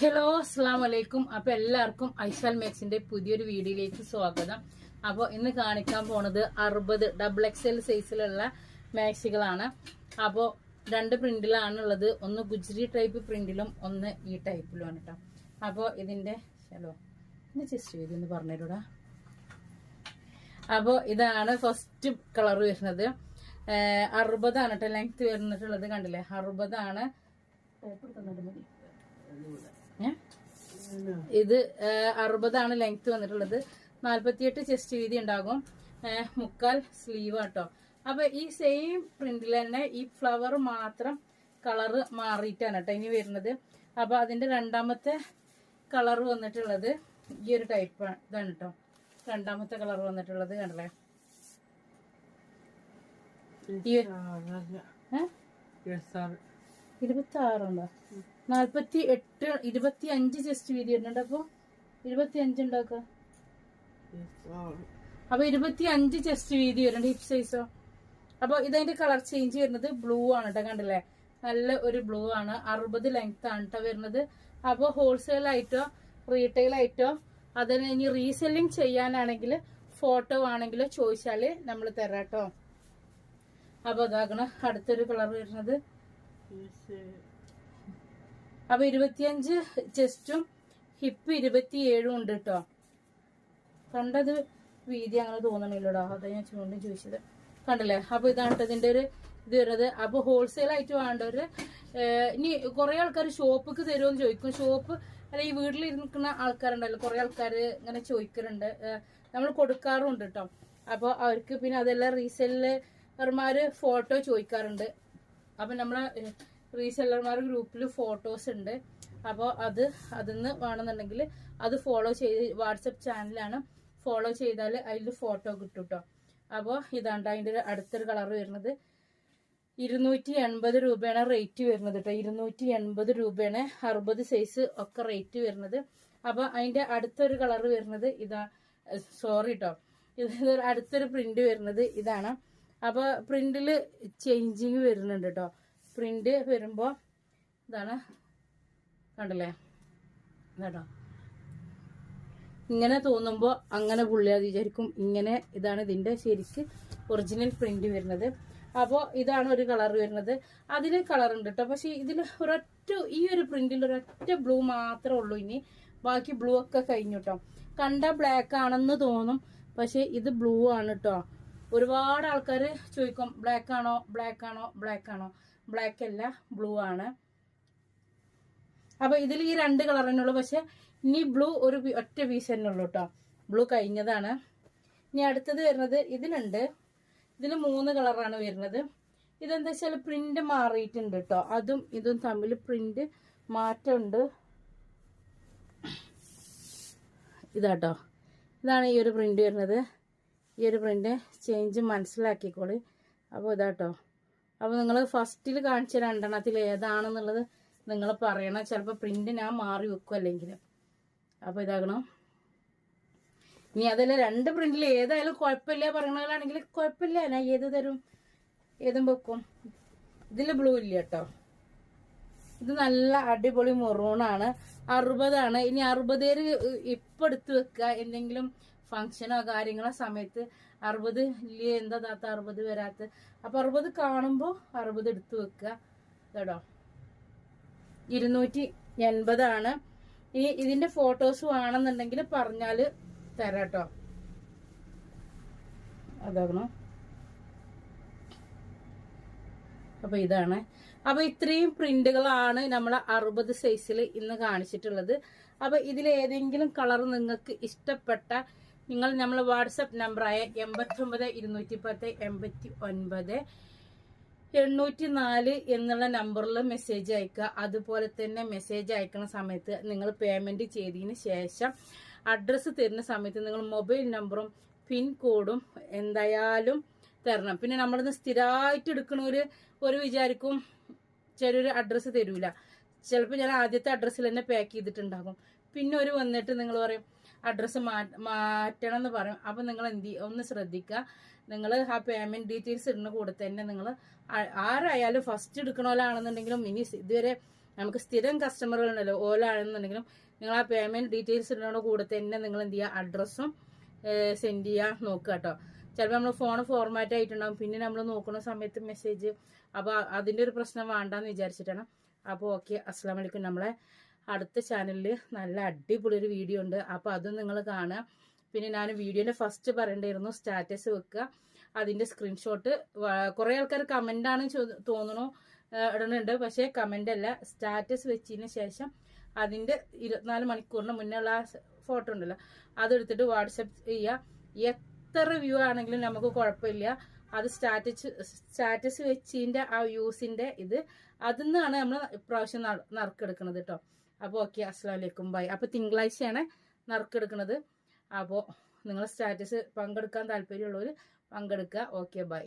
Hello അസ്സാം വലൈക്കും അപ്പൊ എല്ലാവർക്കും ഐഷാൽ മാക്സിന്റെ പുതിയൊരു വീഡിയോയിലേക്ക് സ്വാഗതം. അപ്പോൾ ഇന്ന് കാണിക്കാൻ പോണത് അറുപത് ഡബിൾ എക്സൽ സൈസിലുള്ള മാക്സികളാണ്. അപ്പോൾ രണ്ട് പ്രിന്റിലാണ് ഉള്ളത് ഒന്ന് ഗുജറി ടൈപ്പ് പ്രിന്റിലും ഒന്ന് ഈ ടൈപ്പിലും ആണ് കേട്ടോ അപ്പോൾ ഇതിന്റെ ഹലോ ഒന്ന് ജസ്റ്റ് ചെയ്തു ഒന്ന് പറഞ്ഞുതരൂടാ. അപ്പോൾ ഇതാണ് ഫസ്റ്റ് കളർ വരുന്നത്. അറുപതാണ് കേട്ടോ ലെങ്ത് വരുന്നിട്ടുള്ളത് കണ്ടില്ലേ? അറുപതാണ്. ഏ? ഇത് അറുപതാണ് ലെങ്ത് വന്നിട്ടുള്ളത്. നാല്പത്തിയെട്ട് ചെസ്റ്റ് വീതി ഉണ്ടാകും. മുക്കാൽ സ്ലീവ് ആട്ടോ. അപ്പൊ ഈ സെയിം പ്രിന്റിൽ തന്നെ ഈ ഫ്ലവർ മാത്രം കളറ് മാറിയിട്ടാണ് കേട്ടോ ഇനി വരുന്നത്. അപ്പൊ അതിന്റെ രണ്ടാമത്തെ കളർ വന്നിട്ടുള്ളത് ഈ ഒരു ടൈപ്പ് ഇതാണ് കേട്ടോ രണ്ടാമത്തെ കളർ വന്നിട്ടുള്ളത് കണ്ടല്ലേ? ഈ ഇരുപത്തി ആറുണ്ടോ നാൽപ്പത്തി എട്ട് ഇരുപത്തി അഞ്ച് ചെസ്റ്റ് വീതി വരുന്നുണ്ട് അപ്പൊ ഇരുപത്തി അഞ്ച് ഉണ്ടാക്ക? അപ്പൊ ഇരുപത്തി അഞ്ച് ചെസ്റ്റ് വീതി വരുന്നുണ്ട് ഹിപ്പ് സൈസോ അപ്പൊ ഇതിന്റെ കളർ ചേഞ്ച് വരുന്നത് ബ്ലൂ ആണ് കേട്ടോ കണ്ടില്ലേ? നല്ല ഒരു ബ്ലൂ ആണ്. അറുപത് ലെങ്ത് ആണ് കേട്ടോ വരുന്നത്. അപ്പൊ ഹോൾസെയിൽ ആയിട്ടോ റീറ്റെയിൽ ആയിട്ടോ അതിന് ഇനി റീസെല്ലിംഗ് ചെയ്യാനാണെങ്കിൽ ഫോട്ടോ ആണെങ്കിലോ ചോദിച്ചാൽ നമ്മൾ തരാട്ടോ. കേട്ടോ അപ്പൊ അതാകണം അടുത്തൊരു കളർ വരുന്നത്. അപ്പൊ ഇരുപത്തിയഞ്ച് ചെസ്റ്റും ഹിപ്പ് ഇരുപത്തിയേഴും ഉണ്ട് കേട്ടോ കണ്ടത് വീതി അങ്ങനെ തോന്നണില്ലടാ. അതാ ഞാൻ ചൂണ്ടും ചോദിച്ചത്. കണ്ടല്ലേ? അപ്പൊ ഇതാണ് ഇതിന്റെ ഒരു ഇത് വരുന്നത്. അപ്പൊ ഹോൾസെയിൽ ആയിട്ട് വേണ്ടവര് ഇനി കുറെ ആൾക്കാർ ഷോപ്പിക്ക് തരുമെന്ന് ചോദിക്കും. ഷോപ്പ് അല്ല ഈ വീട്ടിൽ ഇരിക്കുന്ന ആൾക്കാരുണ്ടല്ലോ. കുറെ ആൾക്കാർ ഇങ്ങനെ ചോദിക്കാറുണ്ട് നമ്മൾ കൊടുക്കാറുണ്ട് കേട്ടോ അപ്പൊ അവർക്ക് പിന്നെ അതെല്ലാം റീസെല്ലർമാര് ഫോട്ടോ ചോദിക്കാറുണ്ട്. അപ്പൊ നമ്മളെ റീസെല്ലർമാർ ഗ്രൂപ്പിൽ ഫോട്ടോസ് ഉണ്ട്. അപ്പോൾ അത് അതിൽ നിന്ന് വേണമെന്നുണ്ടെങ്കിൽ അത് ഫോളോ ചെയ്ത് വാട്സപ്പ് ചാനലാണ് ഫോളോ ചെയ്താൽ അതിൽ ഫോട്ടോ കിട്ടും കേട്ടോ അപ്പോൾ ഇതാണ്ട് അതിന്റെ ഒരു അടുത്തൊരു കളർ വരുന്നത് ഇരുന്നൂറ്റി എൺപത് രൂപയാണ് റേറ്റ് വരുന്നത് കേട്ടോ ഇരുന്നൂറ്റി എൺപത് രൂപയാണ് അറുപത് സൈസ് ഒക്കെ റേറ്റ് വരുന്നത്. അപ്പോൾ അതിന്റെ അടുത്തൊരു കളർ വരുന്നത് ഇതാ സോറി കേട്ടോ ഇത് അടുത്തൊരു പ്രിന്റ് വരുന്നത് ഇതാണ്. അപ്പൊ പ്രിന്റിൽ ചേഞ്ചിങ് വരുന്നുണ്ട് കേട്ടോ പ്രിന്റ് വരുമ്പോൾ ഇതാണ് കണ്ടല്ലേ? കേട്ടോ ഇങ്ങനെ തോന്നുമ്പോൾ അങ്ങനെ പുള്ളിയാത് വിചാരിക്കും. ഇങ്ങനെ ഇതാണ് ഇതിന്റെ ശരിക്ക് ഒറിജിനൽ പ്രിന്റ് വരുന്നത്. അപ്പോൾ ഇതാണ് ഒരു കളർ വരുന്നത്. അതിൽ കളർ ഉണ്ട് കേട്ടോ പക്ഷേ ഇതിൽ ഒരൊറ്റ ഈ ഒരു പ്രിന്റിൽ ഒരൊറ്റ ബ്ലൂ മാത്രമേ ഉള്ളൂ ഇനി. ബാക്കി ബ്ലൂ ഒക്കെ കഴിഞ്ഞു കേട്ടോ കണ്ട ബ്ലാക്ക് ആണെന്ന് തോന്നും. പക്ഷേ ഇത് ബ്ലൂ ആണ് കേട്ടോ ഒരുപാട് ആൾക്കാർ ചോദിക്കും ബ്ലാക്ക് ആണോ ബ്ലാക്ക് ആണോ ബ്ലാക്ക് ആണോ? ബ്ലാക്ക് അല്ല ബ്ലൂ ആണ്. അപ്പൊ ഇതിൽ ഈ രണ്ട് കളർ തന്നെ ഉള്ളൂ. പക്ഷെ ഇനി ബ്ലൂ ഒരു ഒറ്റ പീസ് തന്നെ ഉള്ളൂ കേട്ടോ ബ്ലൂ കഴിഞ്ഞതാണ്. ഇനി അടുത്തത് വരുന്നത് ഇതിലുണ്ട്. ഇതിൽ മൂന്ന് കളറാണ് വരുന്നത്. ഇതെന്താ വെച്ചാൽ പ്രിന്റ് മാറിയിട്ടുണ്ട് കേട്ടോ അതും ഇതും തമ്മിൽ പ്രിന്റ് മാറ്റമുണ്ട്. ഇതാട്ടോ ഇതാണ് ഈ ഒരു പ്രിന്റ് വരുന്നത്. ഈ ഒരു പ്രിന്റ് ചേഞ്ച് മനസ്സിലാക്കിക്കോളി. അപ്പോൾ ഇതാട്ടോ. അപ്പോൾ നിങ്ങൾ ഫസ്റ്റിൽ കാണിച്ച രണ്ടെണ്ണത്തിൽ ഏതാണെന്നുള്ളത് നിങ്ങൾ പറയണം. ചിലപ്പോൾ പ്രിന്റ് ഞാൻ മാറി വെക്കും അല്ലെങ്കിൽ അപ്പോൾ ഇതാകണം. ഇനി അതല്ല രണ്ട് പ്രിന്റിൽ ഏതായാലും കുഴപ്പമില്ല പറയണതാണെങ്കിൽ കുഴപ്പമില്ല. ഞാൻ ഏത് തരും? ഏതും വെക്കും. ഇതിൽ ബ്ലൂ ഇല്ല കേട്ടോ. ഇത് നല്ല അടിപൊളി മെറൂണാണ് അറുപതാണ്. ഇനി അറുപതേര് ഇപ്പം എടുത്ത് വെക്കുക എന്തെങ്കിലും ഫംഗ്ഷനോ കാര്യങ്ങളോ സമയത്ത് അറുപത് ഇല്ലേ? എന്താ താത്ത അറുപത് വരാത്ത? അപ്പൊ അറുപത് കാണുമ്പോ അറുപത് എടുത്തു വെക്കുക. കേട്ടോ? ഇരുന്നൂറ്റി എൺപതാണ്. ഇനി ഇതിന്റെ ഫോട്ടോസ് വേണമെന്നുണ്ടെങ്കിൽ പറഞ്ഞാൽ കേട്ടോ. അതാകണം? അപ്പൊ ഇതാണ്. അപ്പൊ ഇത്രയും പ്രിന്റുകളാണ് നമ്മൾ അറുപത് സൈസിൽ ഇന്ന് കാണിച്ചിട്ടുള്ളത്. അപ്പൊ ഇതിൽ ഏതെങ്കിലും കളർ നിങ്ങൾക്ക് ഇഷ്ടപ്പെട്ട നിങ്ങൾ നമ്മൾ വാട്സപ്പ് നമ്പറായ എൺപത്തി ഒമ്പത് ഇരുന്നൂറ്റി പത്ത് എൺപത്തി ഒൻപത് എണ്ണൂറ്റി നാല് എന്നുള്ള നമ്പറിൽ മെസ്സേജ് അയക്കുക. അതുപോലെ തന്നെ മെസ്സേജ് അയക്കുന്ന സമയത്ത് നിങ്ങൾ പേയ്മെന്റ് ചെയ്തതിന് ശേഷം അഡ്രസ്സ് തരുന്ന സമയത്ത് നിങ്ങൾ മൊബൈൽ നമ്പറും പിൻ കോഡും എന്തായാലും തരണം. പിന്നെ നമ്മളിന്ന് സ്ഥിരമായിട്ട് എടുക്കണവര് ഒരു വിചാരിക്കും ചിലര് അഡ്രസ്സ് തരൂല. ചിലപ്പോൾ ഞാൻ ആദ്യത്തെ അഡ്രസ്സിൽ തന്നെ പാക്ക് ചെയ്തിട്ടുണ്ടാകും. പിന്നെ ഒരു വന്നിട്ട് നിങ്ങൾ പറയും അഡ്രസ്സ് മാറ്റണം എന്ന് പറയും. അപ്പം നിങ്ങൾ എന്ത് ഒന്ന് ശ്രദ്ധിക്കുക നിങ്ങൾ ആ പേയ്മെന്റ് ഡീറ്റെയിൽസ് ഇടുന്ന കൂടെ തന്നെ നിങ്ങൾ ആരായാലും ഫസ്റ്റ് എടുക്കണോലാണെന്നുണ്ടെങ്കിലും ഇനി ഇതുവരെ നമുക്ക് സ്ഥിരം കസ്റ്റമറുകൾ ഉണ്ടല്ലോ ഓലാണെന്നുണ്ടെങ്കിലും നിങ്ങൾ ആ പേയ്മെന്റ് ഡീറ്റെയിൽസ് ഇടുന്നതോട് കൂടെ തന്നെ നിങ്ങൾ എന്ത് ചെയ്യുക അഡ്രസ്സും സെൻഡ് ചെയ്യാൻ നോക്കുക കേട്ടോ ചിലപ്പോൾ നമ്മൾ ഫോൺ ഫോർമാറ്റ് ആയിട്ടുണ്ടാകും പിന്നെ നമ്മൾ നോക്കുന്ന സമയത്ത് മെസ്സേജ് അപ്പോൾ അതിന്റെ ഒരു പ്രശ്നം വേണ്ടെന്ന് വിചാരിച്ചിട്ടാണ്. അപ്പോൾ ഓക്കെ അസ്സാം വലൈക്കും നമ്മളെ അടുത്ത ചാനലിൽ നല്ല അടിപൊളി ഒരു വീഡിയോ ഉണ്ട്. അപ്പോൾ അതും നിങ്ങൾ കാണുക. പിന്നെ ഞാൻ വീഡിയോന്റെ ഫസ്റ്റ് പറയേണ്ടിയിരുന്നു സ്റ്റാറ്റസ് വെക്കുക. അതിന്റെ സ്ക്രീൻഷോട്ട് കുറേ ആൾക്കാർ കമന്റാണ് തോന്നുന്നു ഇടുന്നുണ്ട്. പക്ഷേ കമന്റ് അല്ല. സ്റ്റാറ്റസ് വെച്ചതിന് ശേഷം അതിന്റെ ഇരുപത്തിനാല് മണിക്കൂറിന് മുന്നേ ഫോട്ടോ ഉണ്ടല്ലോ. അതെടുത്തിട്ട് വാട്സപ്പ് ചെയ്യുക എത്ര വ്യൂ ആണെങ്കിലും നമുക്ക് കുഴപ്പമില്ല. അത് സ്റ്റാറ്റസ് സ്റ്റാറ്റസ് വെച്ചതിന്റെ ആ വ്യൂസിന്റെ ഇത്. അതിൽ നിന്നാണ് നമ്മൾ ഇപ്രാവശ്യം നറ- നറുക്കെടുക്കുന്നത് കേട്ടോ അപ്പോൾ ഓക്കെ അസ്സാമലൈക്കും ബൈ അപ്പോൾ തിങ്കളാഴ്ചയാണ് നറുക്കെടുക്കുന്നത് അപ്പോൾ നിങ്ങൾ സ്റ്റാറ്റസ് പങ്കെടുക്കാൻ താല്പര്യമുള്ളവർ പങ്കെടുക്കുക. Okay bye